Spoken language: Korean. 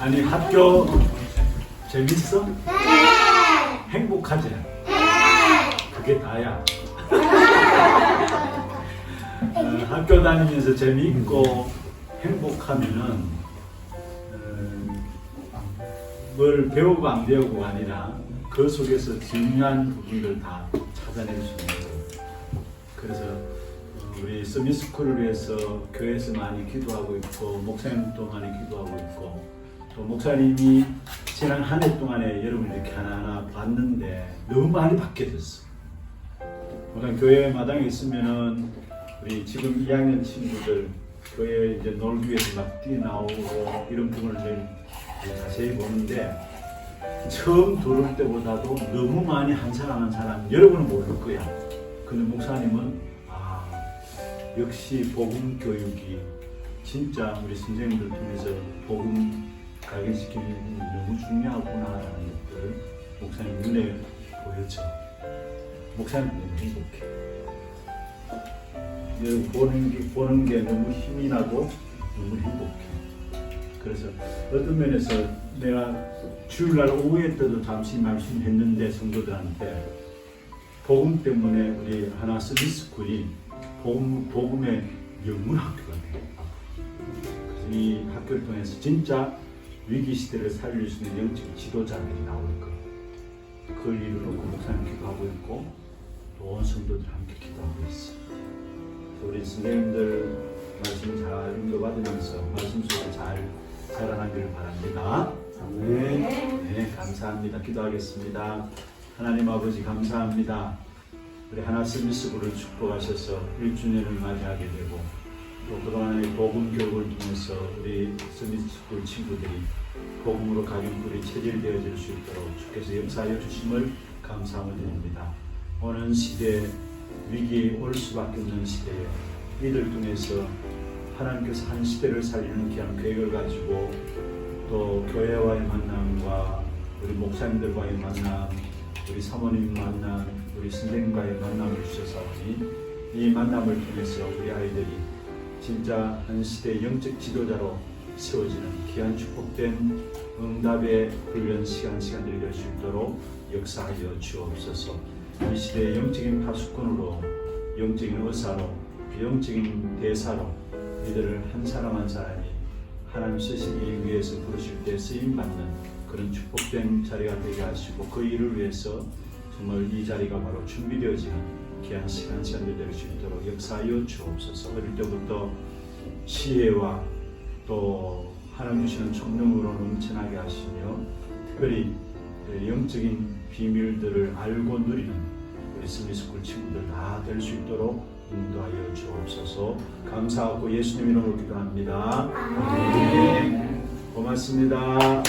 아니 학교 재밌어? 행복하지? 그게 다야. 어, 학교 다니면서 재미있고 행복하면은 어, 뭘 배우고 안 배우고 아니라 그 속에서 중요한 부분들 다 찾아낼 수 있는 거예요. 그래서 어, 우리 서미스쿨을 위해서 교회에서 많이 기도하고 있고 목사님도 많이 기도하고 있고 또 목사님이 지난 한 해 동안에 여러분 이렇게 하나하나 봤는데 너무 많이 바뀌어졌어. 우선 교회 마당에 있으면은 우리 지금 2학년 친구들 교회 이제 놀기 위해서 막 뛰어나오고 이런 부분을 제일 자세히 보는데 처음 들어올 때보다도 너무 많이 한 사람 한 사람 여러분은 모를 거야. 근데 목사님은 아 역시 복음 교육이 진짜 우리 선생님들 통해서 복음 발견시키는 게 너무 중요하구나라는 것들을 목사님 눈에 보였죠. 목사님 너무 행복해. 보는 게, 보는 게 너무 힘이 나고 너무 행복해. 그래서 어떤 면에서 내가 주일날 오후에 때도 잠시 말씀했는데 성도들한테 복음 때문에 우리 하나 서비스쿨이 복음, 복음의 영문 학교가 돼요. 이 학교를 통해서 진짜 위기 시대를 살릴 수 있는 영적 지도자들이 나올 거예요. 그걸 이루려고 목사님 기도하고 있고 또온 성도들 함께 기도하고 있어요. 우리 선생님들 말씀 잘 인도받으면서 말씀 속에 잘 자라나기를 바랍니다. 아멘. 네, 감사합니다. 기도하겠습니다. 하나님 아버지 감사합니다. 우리 하나 서비스부를 축복하셔서 1주년을 맞이하게 되고 또 그동안의 복음 교육을 통해서 우리 서비스부 친구들이 복음으로 가정불이 체질되어질 수 있도록 주께서 역사하여 주심을 감사함을 드립니다. 오는 시대 위기에 올 수밖에 없는 시대에 이들 통해서 하나님께서 한 시대를 살리는 귀한 계획을 가지고 또 교회와의 만남과 우리 목사님들과의 만남, 우리 사모님 만남, 우리 선생님과의 만남을 주셔서니 이 만남을 통해서 우리 아이들이 진짜 한 시대의 영적 지도자로 세워지는 귀한 축복된 응답의 훈련 시간 시간들이 될 수 있도록 역사하여 주옵소서. 이 시대의 영적인 파수꾼으로 영적인 의사로 영적인 대사로 이들을 한 사람 한 사람이 하나님 쓰시기 위해서 부르실 때 쓰임 받는 그런 축복된 자리가 되게 하시고 그 일을 위해서 정말 이 자리가 바로 준비되어지는 귀한 시간 시간들 될 수 있도록 역사하여 주옵소서. 어릴 때부터 지혜와 또 하나님 주시는 총명으로 넘쳐나게 하시며 특별히 영적인 비밀들을 알고 누리는 우리 스미스쿨 친구들 다 될 수 있도록 인도하여 주옵소서 감사하고 예수님 이름으로 기도합니다. 네. 고맙습니다.